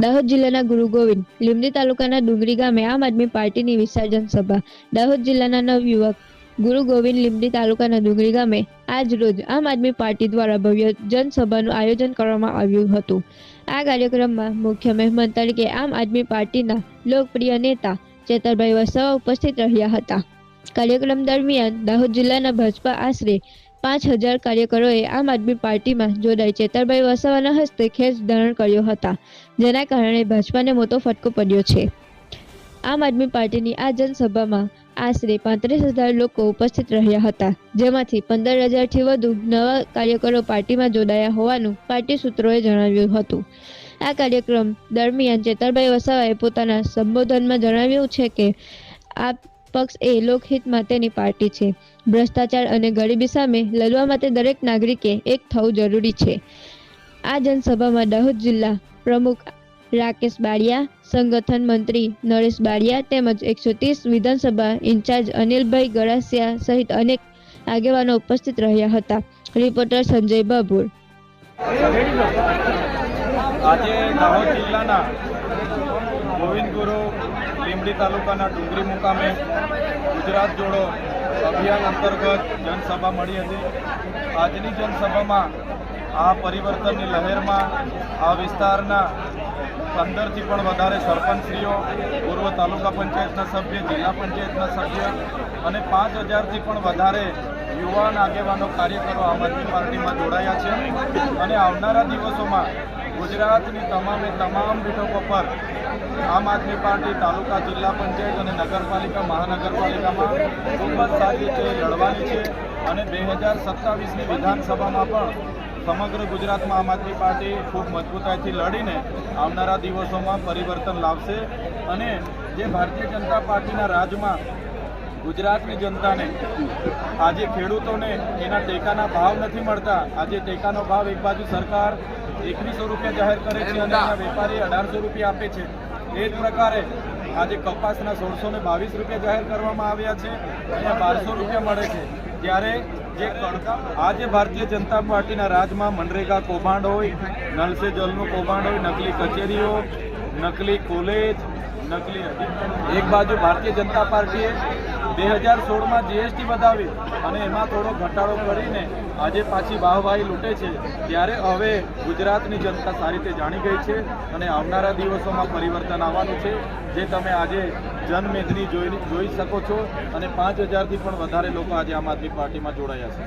દાહોદ જિલ્લાના ગુરુ ગોવિંદ લીમડી તાલુકાના ડુંગરી ગામે આમ આદમી પાર્ટીની વિસર્જન સભા. દાહોદ જિલ્લાના નવયુવક ગુરુ ગોવિંદ લીમડી તાલુકાના ડુંગરી ગામે આજ રોજ આમ આદમી પાર્ટી દ્વારા ભવ્ય જનસભાનું આયોજન કરવામાં આવ્યું હતું. આ કાર્યક્રમમાં મુખ્ય મહેમાન તરીકે આમ આદમી પાર્ટીના લોકપ્રિય નેતા ચેતરભાઈ વસાવા ઉપસ્થિત રહ્યા હતા. કાર્યક્રમ દરમિયાન દાહોદ જિલ્લાના ભાજપા આશરે પાંચ હજાર કાર્યકરોએ આમ આદમી પાર્ટીમાં જોડાઈ ચેતરભાઈ વસાવાના હસ્તે ખેસ ધારણ કર્યો હતા, જેના કારણે ભાજપાને મોટો ફટકો પડ્યો છે. આમ આદમી પાર્ટીની આ જનસભામાં આશરે પાંત્રીસ હજાર લોકો ઉપસ્થિત રહ્યા હતા, જેમાંથી પંદર હજારથી વધુ નવા કાર્યકરો પાર્ટીમાં જોડાયા હોવાનું પાર્ટી સૂત્રોએ જણાવ્યું હતું. આ કાર્યક્રમ દરમિયાન ચેતરભાઈ વસાવાએ પોતાના સંબોધનમાં જણાવ્યું છે કે આ પક્ષ એ લોકહિત માટેની પાર્ટી છે. ભ્રષ્ટાચાર અને ગરીબી સામે લડવા માટે દરેક નાગરિકે એક થવું જરૂરી છે. આ જનસભામાં દાહોદ જિલ્લા પ્રમુખ રાકેશ બારિયા સંગઠન મંત્રી નરેશ બારિયા તેમજ એકસો ત્રીસ વિધાનસભા ઇન્ચાર્જ અનિલભાઈ ગરાસિયા સહિત અનેક આગેવાનો ઉપસ્થિત રહ્યા હતા. રિપોર્ટર સંજય બાબુર આજે દાહોદ જિલ્લાના લીંબડી તાલુકાના ડુંગરી મુકામે ગુજરાત જોડો અભિયાન અંતર્ગત જનસભા મળી હતી. આજની જનસભામાં આ પરિવર્તનની લહેરમાં આ વિસ્તારના પંદરથી પણ વધારે સરપંચશ્રીઓ, પૂર્વ તાલુકા પંચાયતના સભ્ય, જિલ્લા પંચાયતના સભ્ય અને પાંચ હજારથી પણ વધારે યુવાન આગેવાનો કાર્યકરો આમ આદમી પાર્ટીમાં જોડાયા છે. અને આવનારા દિવસોમાં ગુજરાતની તમામે તમામ બેઠકો પર આમ આદમી પાર્ટી તાલુકા જિલ્લા પંચાયત અને નગરપાલિકા મહાનગરપાલિકામાં ખૂબ જ સારી લડવાની છે અને બે હજાર સત્તાવીસની વિધાનસભામાં પણ સમગ્ર ગુજરાતમાં આમ આદમી પાર્ટી ખૂબ મજબૂતાઈથી લડીને આવનારા દિવસોમાં પરિવર્તન લાવશે અને જે ભારતીય જનતા પાર્ટીના રાજમાં ગુજરાતની જનતાને આજે ખેડૂતોને એના ટેકાના ભાવ નથી મળતા. આજે ટેકાનો ભાવ એક બાજુ સરકાર એકવીસો રૂપિયા જાહેર કરે છે અને એના વેપારી અઢારસો રૂપિયા આપે છે. એ જ પ્રકારે આજે કપાસના સોળસો ને બાવીસ રૂપિયા જાહેર કરવામાં આવ્યા છે. અહીંયા બારસો રૂપિયા મળે છે. ત્યારે જે આજે ભારતીય જનતા પાર્ટીના રાજમાં મનરેગા કૌભાંડ હોય નલ સે જલનું કૌભાંડ હોય, નકલી કચેરીઓ, નકલી કોલેજ, નકલી એક બાજુ ભારતીય જનતા પાર્ટીએ બે હજાર સોળમાં જીએસટી વધાવી અને એમાં થોડો ઘટાડો કરીને આજે પાછી વાહવાહી લૂંટે છે, ત્યારે હવે ગુજરાતની જનતા સારી રીતે જાણી ગઈ છે અને આવનારા દિવસોમાં પરિવર્તન આવવાનું છે, જે તમે આજે જનમેદની જોઈ જોઈ શકો છો અને પાંચ હજારથી પણ વધારે લોકો આજે આમ આદમી પાર્ટીમાં જોડાયા છે.